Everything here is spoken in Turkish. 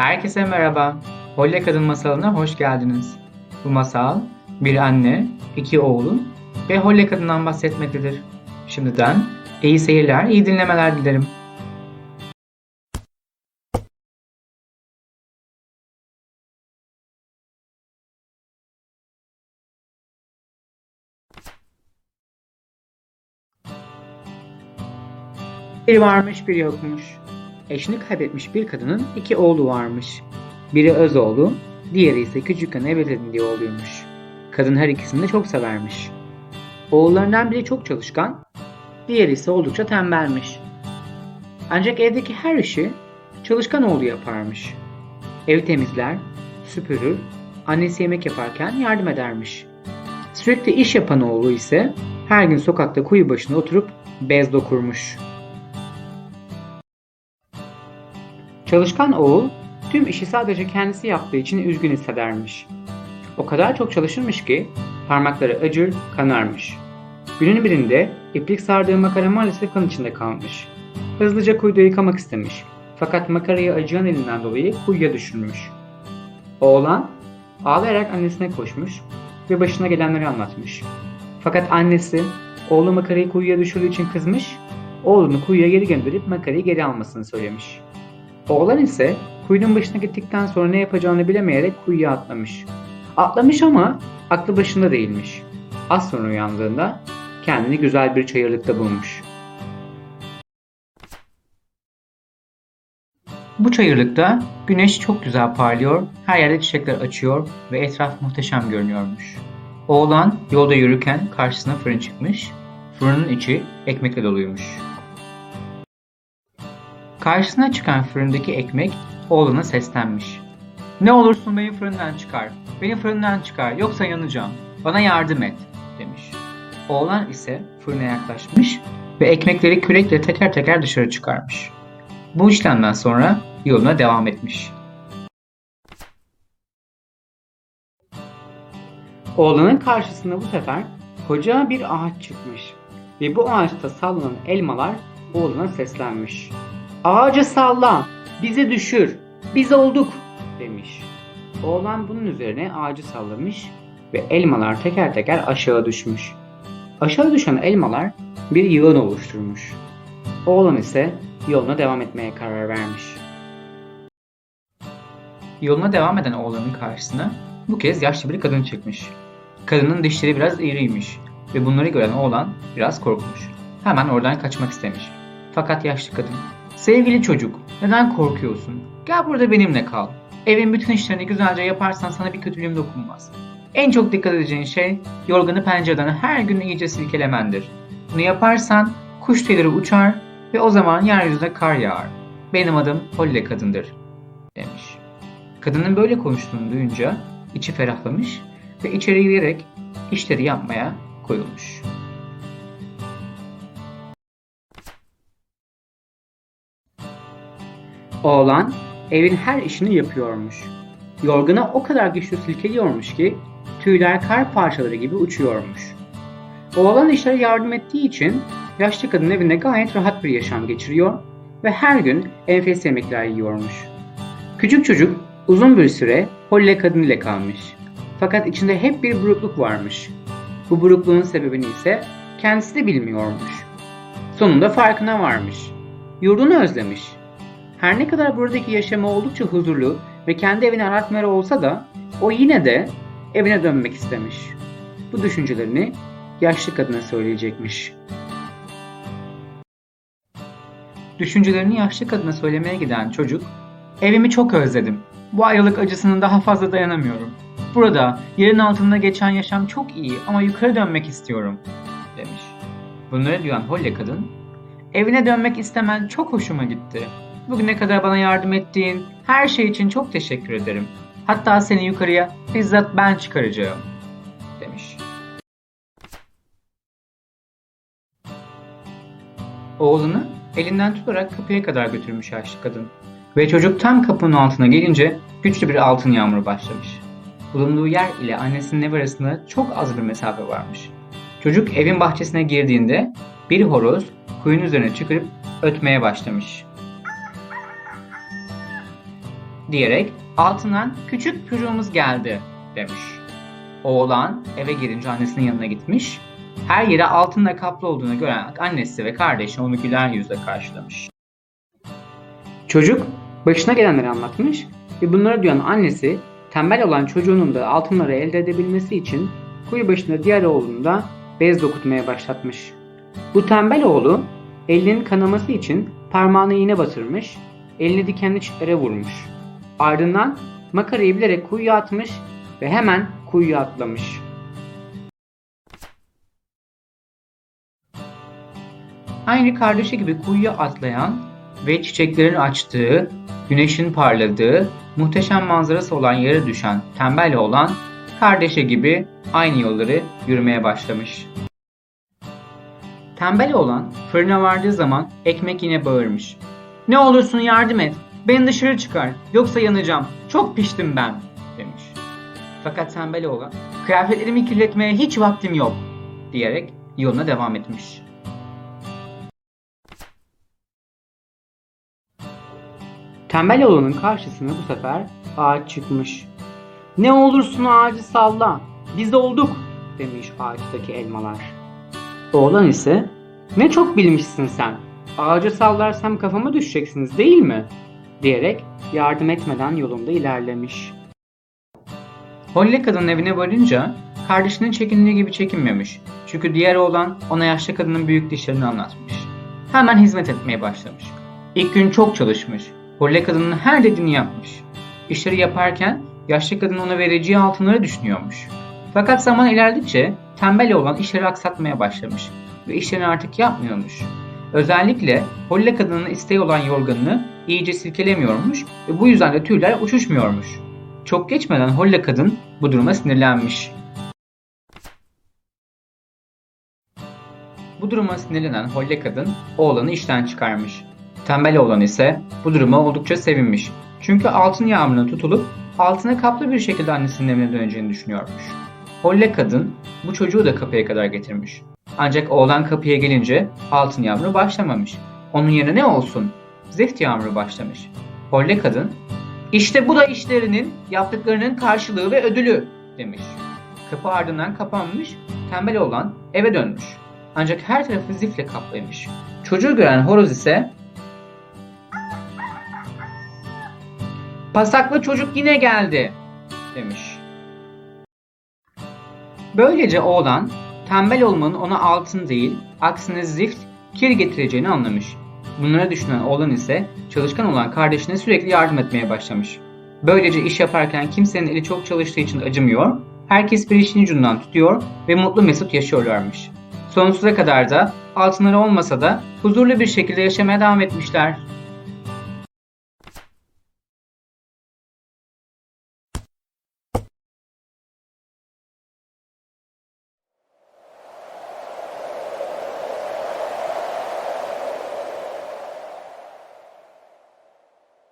Herkese merhaba. Holle Kadın masalına hoş geldiniz. Bu masal bir anne, iki oğlun ve Holle Kadın'dan bahsetmektedir. Şimdiden iyi seyirler, iyi dinlemeler dilerim. Bir varmış bir yokmuş. Eşini kaybetmiş bir kadının iki oğlu varmış. Biri öz oğlu, diğeri ise küçükken evlendiği oğluymuş. Kadın her ikisini de çok severmiş. Oğullarından biri çok çalışkan, diğeri ise oldukça tembelmiş. Ancak evdeki her işi çalışkan oğlu yaparmış. Ev temizler, süpürür, annesi yemek yaparken yardım edermiş. Sürekli iş yapan oğlu ise her gün sokakta kuyu başına oturup bez dokurmuş. Çalışkan oğul tüm işi sadece kendisi yaptığı için üzgün hissedermiş. O kadar çok çalışırmış ki parmakları acır, kanarmış. Günün birinde iplik sardığı makara maalesef kan içinde kalmış. Hızlıca kuyuda yıkamak istemiş. Fakat makarayı acıyan elinden dolayı kuyuya düşürmüş. Oğlan ağlayarak annesine koşmuş ve başına gelenleri anlatmış. Fakat annesi oğlu makarayı kuyuya düşürdüğü için kızmış, oğlunu kuyuya geri gönderip makarayı geri almasını söylemiş. Oğlan ise kuyunun başına gittikten sonra ne yapacağını bilemeyerek kuyuya atlamış. Atlamış ama aklı başında değilmiş. Az sonra uyandığında kendini güzel bir çayırlıkta bulmuş. Bu çayırlıkta güneş çok güzel parlıyor, her yerde çiçekler açıyor ve etraf muhteşem görünüyormuş. Oğlan yolda yürürken karşısına fırın çıkmış, fırının içi ekmekle doluymuş. Karşısına çıkan fırındaki ekmek oğluna seslenmiş. Ne olursun beni fırından çıkar, beni fırından çıkar yoksa yanacağım, bana yardım et demiş. Oğlan ise fırına yaklaşmış ve ekmekleri kürekle teker teker dışarı çıkarmış. Bu işlemden sonra yoluna devam etmiş. Oğlanın karşısına bu sefer koca bir ağaç çıkmış ve bu ağaçta sallanan elmalar oğluna seslenmiş. Ağacı salla, bizi düşür, biz olduk demiş. Oğlan bunun üzerine ağacı sallamış ve elmalar teker teker aşağı düşmüş. Aşağı düşen elmalar bir yığın oluşturmuş. Oğlan ise yoluna devam etmeye karar vermiş. Yoluna devam eden oğlanın karşısına bu kez yaşlı bir kadın çıkmış. Kadının dişleri biraz eğriymiş ve bunları gören oğlan biraz korkmuş. Hemen oradan kaçmak istemiş. Fakat yaşlı kadın Sevgili çocuk, neden korkuyorsun? Gel burada benimle kal. Evin bütün işlerini güzelce yaparsan sana bir kötülüğüm dokunmaz. En çok dikkat edeceğin şey yorganı pencereden her gün iyice silkelemendir. Bunu yaparsan kuş tüyleri uçar ve o zaman yeryüzüne kar yağar. Benim adım Holle kadındır demiş. Kadının böyle konuştuğunu duyunca içi ferahlamış ve içeri girerek işleri yapmaya koyulmuş. Oğlan evin her işini yapıyormuş. Yorganı o kadar güçlü silkeliyormuş ki tüyler kar parçaları gibi uçuyormuş. Oğlan işlere yardım ettiği için yaşlı kadın evinde gayet rahat bir yaşam geçiriyor ve her gün enfes yemekler yiyormuş. Küçük çocuk uzun bir süre Holle kadın ile kalmış. Fakat içinde hep bir burukluk varmış. Bu burukluğun sebebini ise kendisi de bilmiyormuş. Sonunda farkına varmış. Yurdunu özlemiş her ne kadar buradaki yaşamı oldukça huzurlu ve kendi evini aratmaya olsa da o yine de evine dönmek istemiş. Bu düşüncelerini yaşlı kadına söyleyecekmiş. Düşüncelerini yaşlı kadına söylemeye giden çocuk, evimi çok özledim. Bu ayrılık acısının daha fazla dayanamıyorum. Burada yerin altında geçen yaşam çok iyi ama yukarı dönmek istiyorum demiş. Bunları duyan Holle kadın, evine dönmek istemen çok hoşuma gitti. Bugüne kadar bana yardım ettiğin her şey için çok teşekkür ederim. Hatta seni yukarıya bizzat ben çıkaracağım." demiş. Oğlunu elinden tutarak kapıya kadar götürmüş yaşlı kadın. Ve çocuk tam kapının altına gelince güçlü bir altın yağmuru başlamış. Bulunduğu yer ile annesinin ev arasında çok az bir mesafe varmış. Çocuk evin bahçesine girdiğinde bir horoz kuyunun üzerine çıkıp ötmeye başlamış. Diyerek altından küçük çocuğumuz geldi demiş. Oğlan eve girince annesinin yanına gitmiş. Her yere altınla kaplı olduğunu gören annesi ve kardeşi onu güler yüzle karşılamış. Çocuk başına gelenleri anlatmış ve bunları duyan annesi tembel olan çocuğunun da altınları elde edebilmesi için kuyu başında diğer oğlunu da bez dokutmaya başlatmış. Bu tembel oğlu elinin kanaması için parmağına iğne batırmış, elini dikenli çitlere vurmuş. Ardından makarayı bilerek kuyuya atmış ve hemen kuyuya atlamış. Aynı kardeşi gibi kuyuya atlayan ve çiçeklerin açtığı, güneşin parladığı, muhteşem manzarası olan yere düşen tembel olan kardeşi gibi aynı yolları yürümeye başlamış. Tembel olan fırına vardığı zaman ekmek yine bağırmış. Ne olursun yardım et, beni dışarı çıkar, yoksa yanacağım, çok piştim ben, demiş. Fakat tembel olan, kıyafetlerimi kirletmeye hiç vaktim yok, diyerek yoluna devam etmiş. Tembel oğlanın karşısına bu sefer ağaç çıkmış. Ne olursun ağacı salla, biz olduk, demiş ağaçtaki elmalar. Oğlan ise, ne çok bilmişsin sen, ağacı sallarsam kafama düşeceksiniz değil mi? Diyerek yardım etmeden yolunda ilerlemiş. Holle kadının evine varınca kardeşinin çekindiği gibi çekinmemiş. Çünkü diğer oğlan ona yaşlı kadının büyük dişlerini anlatmış. Hemen hizmet etmeye başlamış. İlk gün çok çalışmış. Holle kadının her dediğini yapmış. İşleri yaparken yaşlı kadın ona vereceği altınları düşünüyormuş. Fakat zaman ilerledikçe tembel olan işleri aksatmaya başlamış ve işlerini artık yapmıyormuş. Özellikle Holle kadının isteği olan yorganını iyice silkelemiyormuş ve bu yüzden de tüyler uçuşmuyormuş. Çok geçmeden Holle kadın bu duruma sinirlenmiş. Bu duruma sinirlenen Holle kadın oğlanı işten çıkarmış. Tembel oğlan ise bu duruma oldukça sevinmiş. Çünkü altın yağmuruna tutulup altına kaplı bir şekilde annesinin evine döneceğini düşünüyormuş. Holle kadın bu çocuğu da kapıya kadar getirmiş. Ancak oğlan kapıya gelince altın yağmuru başlamamış. Onun yerine ne olsun? Zift yağmuru başlamış. Holle kadın, işte bu da işlerinin, yaptıklarının karşılığı ve ödülü demiş. Kapı ardından kapanmış, tembel olan eve dönmüş. Ancak her tarafı zifle kaplıymış. Çocuğu gören horoz ise Pasaklı çocuk yine geldi demiş. Böylece oğlan tembel olmanın ona altın değil, aksine zift, kir getireceğini anlamış. Bunları düşünen oğlan ise çalışkan olan kardeşine sürekli yardım etmeye başlamış. Böylece iş yaparken kimsenin eli çok çalıştığı için acımıyor, herkes bir işin ucundan tutuyor ve mutlu mesut yaşıyorlarmış. Sonsuza kadar da altınları olmasa da huzurlu bir şekilde yaşamaya devam etmişler.